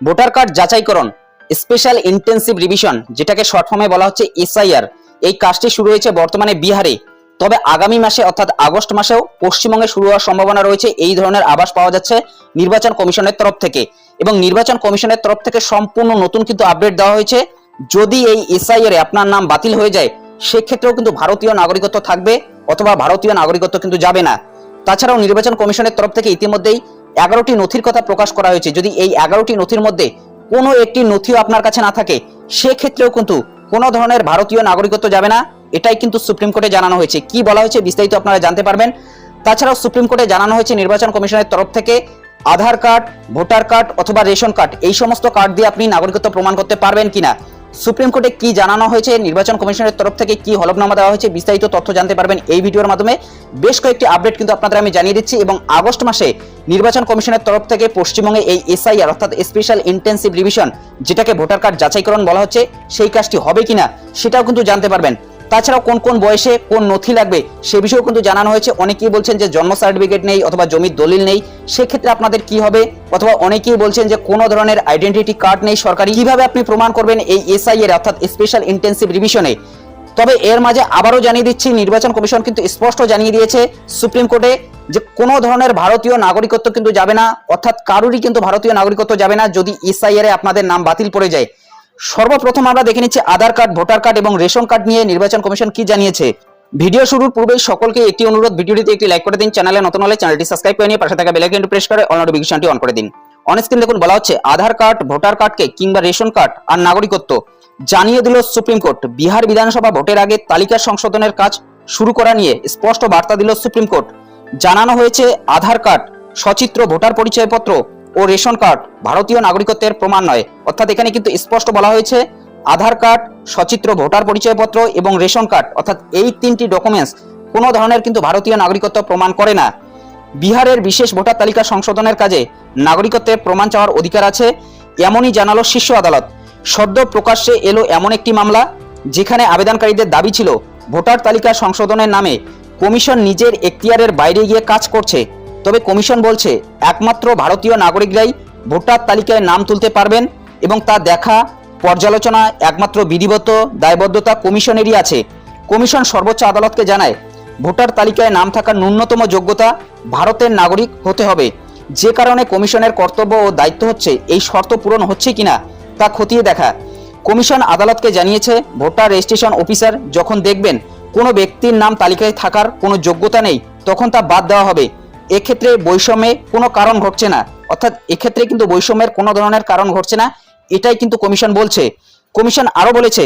Voter card যাচাইকরণ, special intensive revision, যেটাকে short ফর্মে বলা হচ্ছে এসআইআর। এই কাজটি শুরু হয়েছে বর্তমানে বিহারে। তবে আগামী মাসে অর্থাৎ আগস্ট মাসেও পশ্চিমবঙ্গে শুরু হওয়ার সম্ভাবনা রয়েছে। এই ধরনের আবাস পাওয়া যাচ্ছে নির্বাচন কমিশনের তরফ থেকে। এবং নির্বাচন কমিশনের তরফ থেকে সম্পূর্ণ নতুন কিন্তু আপডেট দেওয়া হয়েছে। যদি এই এসআইআর এ আপনার নাম বাতিল হয়ে যায়, সেক্ষেত্রেও কিন্তু ভারতীয় নাগরিকত্ব থাকবে অথবা ভারতীয় নাগরিকত্ব কিন্তু যাবে না। তাছাড়াও নির্বাচন কমিশনের তরফ থেকে ইতিমধ্যেই এগারোটি নথির কথা প্রকাশ করা হয়েছে। যদি এই এগারোটি নথির মধ্যে কোনো একটি নথিও আপনার কাছে না থাকে, সেক্ষেত্রেও কিন্তু কোনো ধরনের ভারতীয় নাগরিকত্ব যাবে না। এটাই কিন্তু সুপ্রিম কোর্টে জানানো হয়েছে। কি বলা হয়েছে বিস্তারিত আপনারা জানতে পারবেন। তাছাড়াও সুপ্রিম কোর্টে জানানো হয়েছে নির্বাচন কমিশনের তরফ থেকে আধার কার্ড, ভোটার কার্ড অথবা রেশন কার্ড, এই সমস্ত কার্ড দিয়ে আপনি নাগরিকত্ব প্রমাণ করতে পারবেন কিনা। সুপ্রিম কোর্টে কি জানানো হয়েছে, নির্বাচন কমিশনের তরফ থেকে কি হলফনামা দেওয়া হয়েছে, বিস্তারিত তথ্য জানতে পারবেন এই ভিডিওর মাধ্যমে। বেশ কয়েকটি আপডেট কিন্তু আপনাদের আমি জানিয়ে দিচ্ছি এবং আগস্ট মাসে নির্বাচন কমিশনের তরফ থেকে পশ্চিমবঙ্গে এই এসআইআর অর্থাৎ স্পেশাল ইন্টেন্সিভ রিভিশন যেটাকে ভোটার কার্ড যাচাইকরণ বলা হচ্ছে, সেই কাজটি হবে কিনা, সেটাও কিন্তু জানতে পারবেন। তাছাড়াও কোন কোন বয়সে কোন নথি লাগবে সে বিষয়েও কিন্তু জানানো হয়েছে। অনেকেই বলছেন যে জন্ম সার্টিফিকেট নেই অথবা জমির দলিল নেই। সেক্ষেত্রে আপনাদের কি হবে? অথবা অনেকেই বলছেন যে কোনো ধরনের আইডেন্টিটি কার্ড নেই সরকারি। কীভাবে আপনি প্রমাণ করবেন এই এসআই এর অর্থাৎ স্পেশাল ইন্টেন্সিভ রিভিশনে তবে এর মাঝে আবারও জানিয়ে দিচ্ছি, নির্বাচন কমিশন কিন্তু স্পষ্ট জানিয়ে দিয়েছে সুপ্রিম কোর্টে যে কোনো ধরনের ভারতীয় নাগরিকত্ব কিন্তু যাবে না। অর্থাৎ কারোরই কিন্তু ভারতীয় নাগরিকত্ব যাবে না যদি এসআইআর এ আপনাদের নাম বাতিল পড়ে যায়। সর্বপ্রথম আমরা দেখে নিচ্ছি আধার কার্ড, ভোটার কার্ড এবং রেশন কার্ড নিয়ে নির্বাচন কমিশন কি জানিয়েছে। ভিডিও শুরুর পূর্বেই সকলকে একটি অনুরোধ, ভিডিওটিতে একটি লাইক করে দিন, চ্যানেলে নতুন হলে চ্যানেলটি সাবস্ক্রাইব করে নিয়ে পাশে থাকা বেল আইকনটি প্রেস করে অল নোটিফিকেশনটি অন করে দিন। অন স্ক্রিন দেখুন, বলা হচ্ছে আধার কার্ড, ভোটার কার্ডকে কিংবা রেশন কার্ড আর নাগরিকত্ব জানিয়ে দিল সুপ্রিম কোর্ট। বিহার বিধানসভা ভোটের আগে তালিকা সংশোধনের কাজ শুরু করা নিয়ে স্পষ্ট বার্তা দিল সুপ্রিম কোর্ট। জানানো হয়েছে আধার কার্ড, সচিত্র, ভোটার পরিচয়পত্র ও রেশন কার্ড ভারতীয় নাগরিকত্বের প্রমাণ নয়। অর্থাৎ এখানে কিন্তু স্পষ্ট বলা হয়েছে, আধার কার্ড, সচিত্র, ভোটার পরিচয়পত্র এবং রেশন কার্ড, অর্থাৎ এই তিনটি ডকুমেন্টস কোনো ধরনের কিন্তু ভারতীয় নাগরিকত্ব প্রমাণ করে না। বিহারের বিশেষ ভোটার তালিকা সংশোধনের কাজে নাগরিকত্বের প্রমাণ চাওয়ার অধিকার আছে, এমনই জানালো শীর্ষ আদালত। সদ্য প্রকাশ্যে এলো এমন একটি মামলা, যেখানে আবেদনকারীদের দাবি ছিল, ভোটার তালিকা সংশোধনের নামে কমিশন নিজের এখতিয়ারের বাইরে গিয়ে কাজ করছে। তবে কমিশন বলছে একমাত্র ভারতীয় নাগরিকরাই ভোটার তালিকায় নাম তুলতে পারবেন এবং তা দেখা পর্যালোচনা একমাত্র বিধিবদ্ধ দায়বদ্ধতা কমিশনেরই আছে। কমিশন সর্বোচ্চ আদালতকে জানায়, ভোটার তালিকায় নাম থাকার ন্যূনতম যোগ্যতা ভারতের নাগরিক হতে হবে। যে কারণে কমিশনের কর্তব্য ও দায়িত্ব হচ্ছে এই শর্ত পূরণ হচ্ছে কিনা তা খতিয়ে দেখা। কমিশন আদালতকে জানিয়েছে, ভোটার রেজিস্ট্রেশন অফিসার যখন দেখবেন কোনো ব্যক্তির নাম তালিকায় থাকার কোনো যোগ্যতা নেই, তখন তা বাদ দেওয়া হবে। এক্ষেত্রে বৈষম্যে কোনো কারণ ঘটছে না। অর্থাৎ এক্ষেত্রে কিন্তু বৈষম্যের কোনো ধরনের কারণ ঘটছে না, এটাই কিন্তু কমিশন বলছে। কমিশন আরও বলেছে,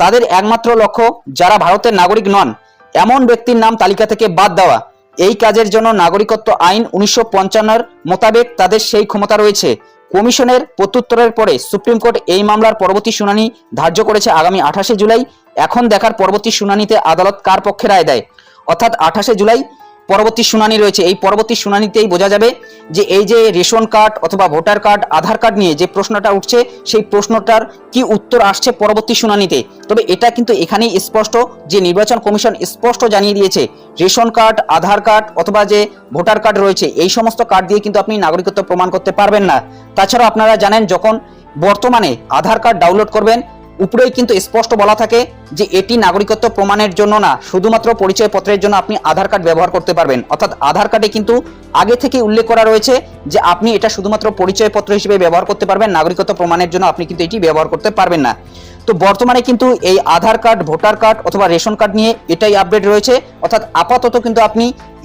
তাদের একমাত্র লক্ষ্য যারা ভারতের নাগরিক নন, এমন ব্যক্তির নাম তালিকা থেকে বাদ দেওয়া। এই কাজের জন্য নাগরিকত্ব আইন উনিশশো পঞ্চান্নর মোতাবেক তাদের সেই ক্ষমতা রয়েছে। কমিশনের প্রত্যুত্তরের পরে সুপ্রিম কোর্ট এই মামলার পরবর্তী শুনানি ধার্য করেছে আগামী আঠাশে জুলাই। এখন দেখার পরবর্তী শুনানিতে আদালত কার পক্ষে রায় দেয়? অর্থাৎ আঠাশে জুলাই পরবর্তী শুনানি রয়েছে। এই পরবর্তী শুনানিতেই বোঝা যাবে যে এই যে রেশন কার্ড অথবা ভোটার কার্ড, আধার কার্ড নিয়ে যে প্রশ্নটা উঠছে, সেই প্রশ্নটার কি উত্তর আসছে পরবর্তী শুনানিতে? তবে এটা কিন্তু এখানেই স্পষ্ট যে নির্বাচন কমিশন স্পষ্ট জানিয়ে দিয়েছে, রেশন কার্ড, আধার কার্ড অথবা যে ভোটার কার্ড রয়েছে, এই সমস্ত কার্ড দিয়ে কিন্তু আপনি নাগরিকত্ব প্রমাণ করতে পারবেন না। তাছাড়াও আপনারা জানেন যখন বর্তমানে আধার কার্ড ডাউনলোড করবেন উপরেই কিন্তু স্পষ্ট বলা থাকে যে এটি নাগরিকত্ব প্রমাণের জন্য না, শুধুমাত্র পরিচয়পত্রের জন্য আপনি আধার কার্ড ব্যবহার করতে পারবেন। অর্থাৎ আধার কার্ডে কিন্তু আগে থেকে উল্লেখ করা রয়েছে যে আপনি এটা শুধুমাত্র পরিচয়পত্র হিসেবে ব্যবহার করতে পারবেন, নাগরিকত্ব প্রমাণের জন্য আপনি কিন্তু এটি ব্যবহার করতে পারবেন না। তো বর্তমানে কিন্তু এই আধার কার্ড, ভোটার কার্ড অথবা রেশন কার্ড নিয়ে এটাই আপডেট রয়েছে। অর্থাৎ আপাতত কিন্তু আপনি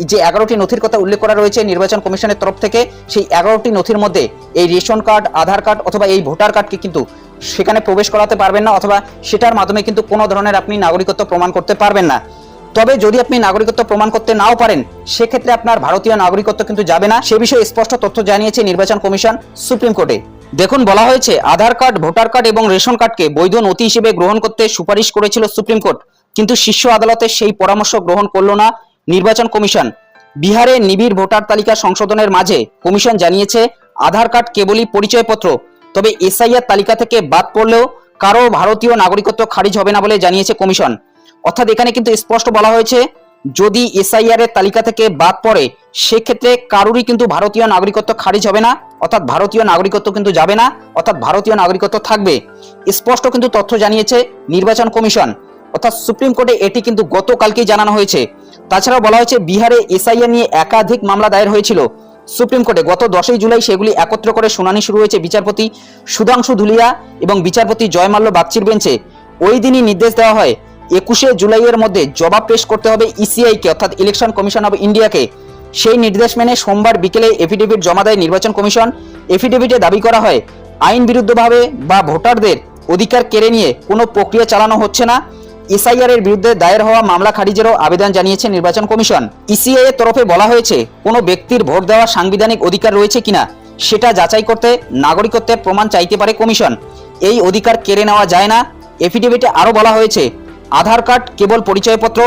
যে এগারোটি নথির কথা উল্লেখ করা রয়েছে নির্বাচন কমিশনের তরফ থেকে, সেই এগারোটি নথির মধ্যে এই রেশন কার্ড, আধার কার্ড অথবা এই ভোটার কার্ডকে কিন্তু সেখানে প্রবেশ করাতে পারবেন না অথবা সেটার মাধ্যমে কিন্তু কোনো ধরনের আপনি নাগরিকত্ব প্রমাণ করতে পারবেন না। তবে যদি আপনি নাগরিকত্ব প্রমাণ করতে নাও পারেন, সেক্ষেত্রে আপনার ভারতীয় নাগরিকত্ব কিন্তু যাবে না। সে বিষয়ে স্পষ্ট তথ্য জানিয়েছে নির্বাচন কমিশন সুপ্রিম কোর্টে। দেখুন, বলা হয়েছে, আধার কার্ড, ভোটার কার্ড এবং রেশন কার্ডকে বৈধ নথি হিসেবে গ্রহণ করতে সুপারিশ করেছিল সুপ্রিম কোর্ট। কিন্তু শীর্ষ আদালতে সেই পরামর্শ গ্রহণ করল না নির্বাচন কমিশন। বিহারে নিবিড় ভোটার তালিকা সংশোধনের মাঝে কমিশন জানিয়েছে, আধার কার্ড কেবলই পরিচয়পত্র তবে এসআইআর তালিকা থেকে বাদ পড়লেও কারও ভারতীয় নাগরিকত্ব খারিজ হবে না বলে জানিয়েছে কমিশন। অর্থাৎ এখানে কিন্তু স্পষ্ট বলা হয়েছে, যদি এসআইআর এর তালিকা থেকে বাদ পড়ে, সেক্ষেত্রে কারোরই কিন্তু ভারতীয় নাগরিকত্ব খারিজ হবে না, অর্থাৎ ভারতীয় নাগরিকত্ব কিন্তু যাবে না, অর্থাৎ ভারতীয় নাগরিকত্ব থাকবে। স্পষ্ট কিন্তু তথ্য জানিয়েছে নির্বাচন কমিশন। অর্থাৎ সুপ্রিম কোর্টে এটি কিন্তু গতকালকেই জানানো হয়েছে। তাছাড়াও বলা হয়েছে, বিহারে এসআইআর নিয়ে একাধিক মামলা দায়ের হয়েছিল। সুপ্রিম কোর্টে গত দশই জুলাই সেগুলি একত্র করে শুনানি শুরু হয়েছে বিচারপতি সুধাংশু ধুলিয়া এবং বিচারপতি জয়মাল্য বাগচির বেঞ্চে। ওই দিনই নির্দেশ দেওয়া হয়, একুশে জুলাইয়ের মধ্যে জবাব পেশ করতে হবে ইসিআইকে অর্থাৎ ইলেকশন কমিশন অব ইন্ডিয়াকে সেই নির্দেশ মেনে সোমবার বিকেলে এফিডেভিট জমা দেয় নির্বাচন কমিশন। এফিডেভিটে দাবি করা হয়, আইন বিরুদ্ধভাবে বা ভোটারদের অধিকার কেড়ে নিয়ে কোনো প্রক্রিয়া চালানো হচ্ছে না। এসআইআর এর বিরুদ্ধে দায়ের হওয়া মামলা খারিজেরও আবেদন জানিয়েছে নির্বাচন কমিশন। ইসিআই এর তরফে বলা হয়েছে, কোনো ব্যক্তির ভোট দেওয়ার সাংবিধানিক অধিকার রয়েছে কিনা, সেটা যাচাই করতে নাগরিকত্বের প্রমাণ চাইতে পারে কমিশন। এই অধিকার কেড়ে নেওয়া যায় না। এফিডেভিটে আরও বলা হয়েছে, আধার কার্ড কেবল পরিচয়পত্র,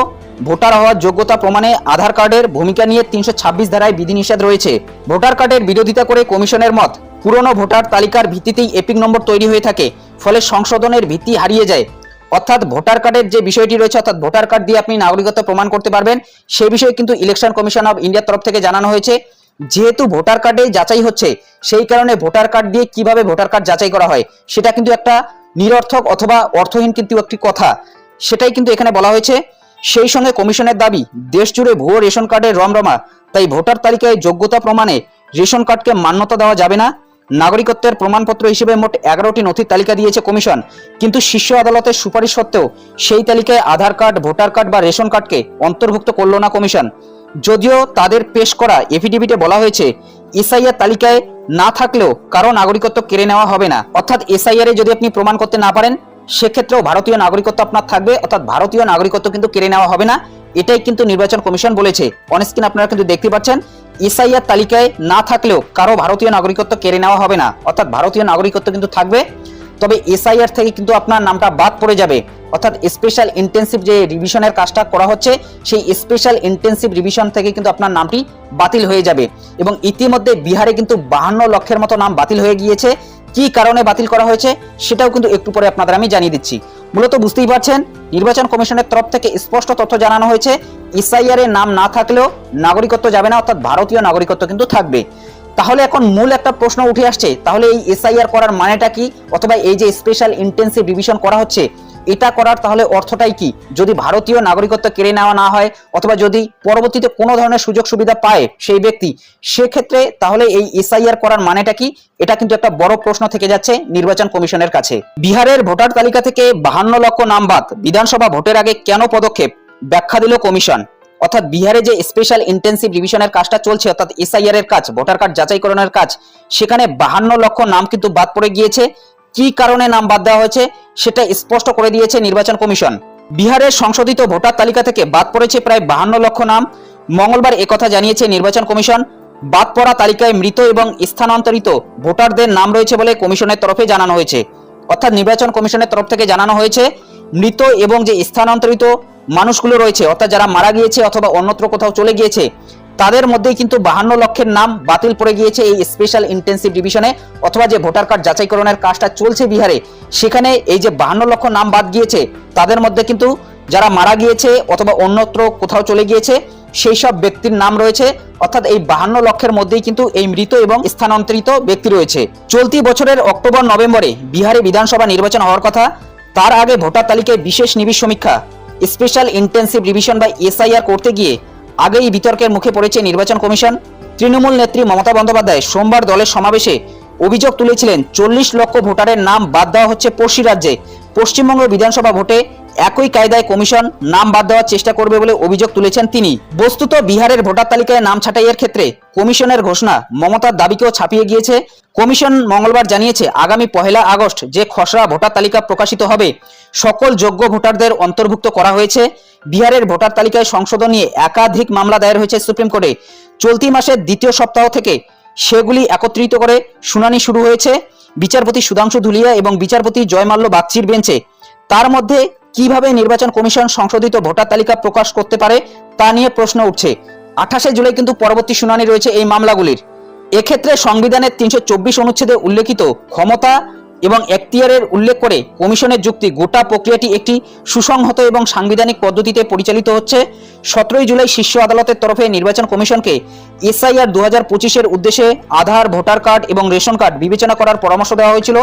ভোটার হওয়ার যোগ্যতা প্রমাণে আধার কার্ডের ভূমিকা নিয়ে তিনশো ছাব্বিশ ধারায় বিধিনিষেধ রয়েছে। ভোটার কার্ডের বিরোধিতা করে কমিশনের মত, পুরনো ভোটার তালিকার ভিত্তিতেই এপিক নম্বর তৈরি হয়ে থাকে, ফলে সংশোধনের ভিত্তি হারিয়ে যায়। অর্থাৎ ভোটার কার্ডের যে বিষয়টি রয়েছে, অর্থাৎ ভোটার কার্ড দিয়ে আপনি নাগরিকত্ব প্রমাণ করতে পারবেন সেই বিষয়ে কিন্তু ইলেকশন কমিশন অফ ইন্ডিয়ার তরফ থেকে জানানো হয়েছে। যেহেতু ভোটার কার্ডেই যাচাই হচ্ছে, সেই কারণে ভোটার কার্ড দিয়ে কীভাবে ভোটার কার্ড যাচাই করা হয়, সেটা কিন্তু একটা নিরর্থক অথবা অর্থহীন কিন্তু একটি কথা। সেটাই কিন্তু এখানে বলা হয়েছে। সেই সঙ্গে কমিশনের দাবি দেশ জুড়ে ভুয়ো রেশন কার্ডের রমরমা, তাই ভোটার তালিকায় যোগ্যতা প্রমাণে রেশন কার্ডকে মান্যতা দেওয়া যাবে না। নাগরিকত্বের প্রমাণপত্র হিসেবে মোট এগারোটি নথির তালিকা দিয়েছে কমিশন। কিন্তু শীর্ষ আদালতের সুপারিশ সত্ত্বেও সেই তালিকায় আধার কার্ড, ভোটার কার্ড বা রেশন কার্ডকে অন্তর্ভুক্ত করল না কমিশন। যদিও তাদের পেশ করা এফিডেভিটে বলা হয়েছে, এসআইআর তালিকায় না থাকলেও কারও নাগরিকত্ব কেড়ে নেওয়া হবে না। অর্থাৎ এসআইআর এ যদি আপনি প্রমাণ করতে না পারেন, সেক্ষেত্রেও ভারতীয় নাগরিকত্ব আপনার থাকবে, অর্থাৎ ভারতীয় নাগরিকত্ব কিন্তু কেড়ে নেওয়া হবে না। এটাই কিন্তু নির্বাচন কমিশন বলেছে। অনস্ক্রিন আপনারা কিন্তু দেখতে পাচ্ছেন এসআইআর তালিকায় না থাকলেও কারও ভারতীয় নাগরিকত্ব কেড়ে নেওয়া হবে না। অর্থাৎ ভারতীয় নাগরিকত্ব কিন্তু থাকবে। তবে এসআইআর থেকে কিন্তু আপনার নামটা বাদ পড়ে যাবে। অর্থাৎ স্পেশাল ইন্টেন্সিভ যে রিভিশনের কাজটা করা হচ্ছে, সেই স্পেশাল ইন্টেন্সিভ রিভিশন থেকে কিন্তু আপনার নামটি বাতিল হয়ে যাবে। এবং ইতিমধ্যে বিহারে কিন্তু বাহান্ন লক্ষের মতো নাম বাতিল হয়ে গিয়েছে। কি কারণে বাতিল করা হয়েছে, সেটাও কিন্তু একটু পরে আপনাদের আমি জানিয়ে দিচ্ছি। মূলত বুঝতেই পারছেন, নির্বাচন কমিশনের তরফ থেকে স্পষ্ট তথ্য জানানো হয়েছে এসআইআর এর নাম না থাকলেও নাগরিকত্ব যাবে না, অর্থাৎ ভারতীয় নাগরিকত্ব কিন্তু থাকবে। তাহলে এখন মূল একটা প্রশ্ন উঠে আসছে, তাহলে এই এসআইআর করার মানেটা কি? অথবা এই যে স্পেশাল ইন্টেন্সিভ ডিভিশন করা হচ্ছে এটা করার তাহলে অর্থটাই কি? যদি ভারতীয় নাগরিকত্ব কেড়ে নেওয়া না হয়, অথবা যদি পরবর্তীতে কোনো ধরনের সুযোগ সুবিধা পায় সেই ব্যক্তি, সেক্ষেত্রে তাহলে এই এসআইআর করার মানেটা কি? এটা কিন্তু একটা বড় প্রশ্ন থেকে যাচ্ছে নির্বাচন কমিশনের কাছে। বিহারের ভোটার তালিকা থেকে বাহান্ন লক্ষ নাম বাদ, বিধানসভা ভোটের আগে কেন পদক্ষেপ? ব্যাখ্যা দিল কমিশন। অর্থাৎ বিহারে যে স্পেশাল ইন্টেন্সিভ রিভিশনের কাজটা চলছে, অর্থাৎ এসআইআর এর কাজ ভোটার কার্ড যাচাইকরণের কাজ, সেখানে বাহান্ন লক্ষ নাম কিন্তু বাদ পড়ে গিয়েছে। কি কারণে নাম বাদ দেওয়া হয়েছে সেটা স্পষ্ট করে দিয়েছে নির্বাচন কমিশন। বিহারের সংশোধিত ভোটার তালিকা থেকে বাদ পড়েছে প্রায় বাহান্ন লক্ষ নাম। মঙ্গলবার একথা জানিয়েছে নির্বাচন কমিশন। বাদ পড়া তালিকায় মৃত এবং স্থানান্তরিত ভোটারদের নাম রয়েছে বলে কমিশনের তরফে জানানো হয়েছে। অর্থাৎ নির্বাচন কমিশনের তরফ থেকে জানানো হয়েছে, মৃত এবং যে স্থানান্তরিত মানুষগুলো রয়েছে, অর্থাৎ যারা মারা গিয়েছে অথবা অন্যত্র কোথাও চলে গিয়েছে তাদের মধ্যেই কিন্তু বাহান্ন লক্ষের নাম বাতিল পড়ে গিয়েছে এই স্পেশাল ইন্টেন্সিভ ডিভিশনে অথবা যে ভোটার কার্ড যাচাইকরণের কাজটা চলছে বিহারে, সেখানে এই যে বাহান্ন লক্ষ নাম বাদ গিয়েছে, তাদের মধ্যে কিন্তু যারা মারা গিয়েছে অথবা অন্যত্র কোথাও চলে গিয়েছে, সেই সব ব্যক্তির নাম রয়েছে। অর্থাৎ এই বাহান্ন লক্ষের মধ্যেই কিন্তু এই মৃত এবং স্থানান্তরিত ব্যক্তি রয়েছে। চলতি বছরের অক্টোবর, নভেম্বরে বিহারে বিধানসভা নির্বাচন হওয়ার কথা, তার আগে ভোটার তালিকায় বিশেষ নিবিড় সমীক্ষা। স্পেশাল ইন্টেন্সিভ রিভিশন বা এসআইআর করতে গিয়ে আগেই বিতর্কের মুখে পড়েছে নির্বাচন কমিশন। তৃণমূল নেত্রী মমতা বন্দ্যোপাধ্যায় সোমবার দলের সমাবেশে অভিযোগ তুলেছিলেন, চল্লিশ লক্ষ ভোটারের নাম বাদ দেওয়া হচ্ছে পড়শি রাজ্যে। পশ্চিমবঙ্গ বিধানসভা ভোটে একই কায়দায় কমিশন নাম বাদ দেওয়ার চেষ্টা করবে বলে অভিযোগ তুলেছেন তিনি। বস্তুত বিহারের ভোটার তালিকায় নাম ছাঁটাইয়ের ক্ষেত্রে কমিশনের ঘোষণা মমতার দাবিকেও ছাপিয়ে গিয়েছে। কমিশন মঙ্গলবার জানিয়েছে, আগামী পহেলা আগস্ট যে খসড়া ভোটার তালিকা প্রকাশিত হবে, সকল যোগ্য ভোটারদের অন্তর্ভুক্ত করা হয়েছে। বিহারের ভোটার তালিকায় সংশোধন নিয়ে একাধিক মামলা দায়ের হয়েছে সুপ্রিম কোর্টে। চলতি মাসের দ্বিতীয় সপ্তাহ থেকে সেগুলি একত্রিত করে শুনানি শুরু হয়েছে। বিচারপতি সুধাংশু ধুলিয়া এবং বিচারপতি জয়মাল্য বাগচির বেঞ্চে। তার মধ্যে কীভাবে নির্বাচন কমিশন সংশোধিত ভোটার তালিকা প্রকাশ করতে পারে তা নিয়ে প্রশ্ন উঠছে। আঠাশে জুলাই কিন্তু পরবর্তী শুনানি রয়েছে এই মামলাগুলির। এক্ষেত্রে সংবিধানের তিনশো চব্বিশ অনুচ্ছেদে উল্লেখিত ক্ষমতা এবং এখতিয়ারের উল্লেখ করে কমিশনের যুক্তি গোটা প্রক্রিয়াটি একটি সুসংহত এবং সাংবিধানিক পদ্ধতিতে পরিচালিত হচ্ছে। সতেরোই জুলাই শীর্ষ আদালতের তরফে নির্বাচন কমিশনকে এসআইআর দু হাজার পঁচিশের উদ্দেশ্যে আধার, ভোটার কার্ড এবং রেশন কার্ড বিবেচনা করার পরামর্শ দেওয়া হয়েছিল।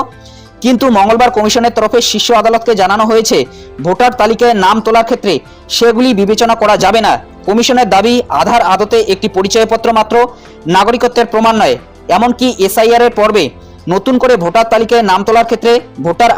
কিন্তু মঙ্গলবার কমিশনের তরফে শীর্ষ আদালতকে জানানো হয়েছে, ভোটার তালিকায় নাম তোলার ক্ষেত্রে সেগুলি বিবেচনা করা যাবে না। কমিশনের দাবি, আধার আদতে একটি পরিচয়পত্র মাত্র, নাগরিকত্বের প্রমাণ নয়। এমনকি এসআইআর এর পর্বে নতুন করে ভোটার তালিকায় নাম তোলার ক্ষেত্রে ভোটার